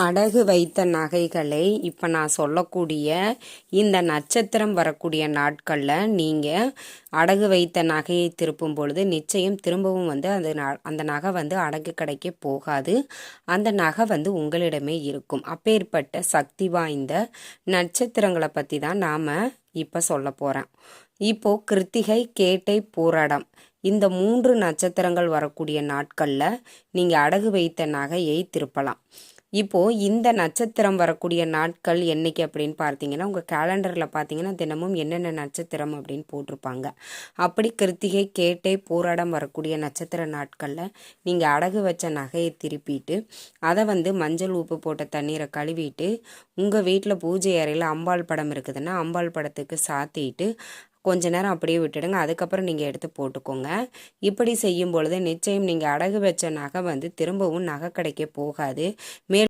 அடகு வைத்த நகைகளை இப்போ நான் சொல்லக்கூடிய இந்த நட்சத்திரம் வரக்கூடிய நாட்களில் நீங்கள் அடகு வைத்த நகையை திருப்பும் பொழுது நிச்சயம் திரும்பவும் வந்து அந்த அந்த நகை வந்து அடகு கடைக்கே போகாது. அந்த நகை வந்து உங்களிடமே இருக்கும். அப்பேற்பட்ட சக்தி வாய்ந்த நட்சத்திரங்களை பற்றி தான் நாம் இப்போ சொல்ல போகிறேன் இப்போது கிருத்திகை கேட்டை போராடம் இந்த மூன்று நட்சத்திரங்கள் வரக்கூடிய நாட்களில் நீங்கள் அடகு வைத்த நகையை திருப்பலாம். இப்போது இந்த நட்சத்திரம் வரக்கூடிய நாட்கள் என்னைக்கு அப்படின்னு பார்த்தீங்கன்னா உங்கள் கேலண்டரில் பார்த்தீங்கன்னா தினமும் என்னென்ன நட்சத்திரம் அப்படின்னு போட்டிருப்பாங்க. அப்படி கிருத்திகை கேட்டை போராடம் வரக்கூடிய நட்சத்திர நாட்களில் நீங்கள் அடகு வச்ச நகையை திருப்பிட்டு அதை வந்து மஞ்சள் உப்பு போட்ட தண்ணீரை கழுவிட்டு உங்கள் வீட்டில் பூஜை அறையில் அம்பாள் படம் இருக்குதுன்னா அம்பாள் படத்துக்கு சாத்திட்டு கொஞ்ச நேரம் அப்படியே விட்டுடுங்க. அதுக்கப்புறம் நீங்கள் எடுத்து போட்டுக்கோங்க. இப்படி செய்யும் பொழுது நிச்சயம் நீங்கள் அடகு வச்ச நகை வந்து திரும்பவும் நகை கடைக்கே போகாது. மேல்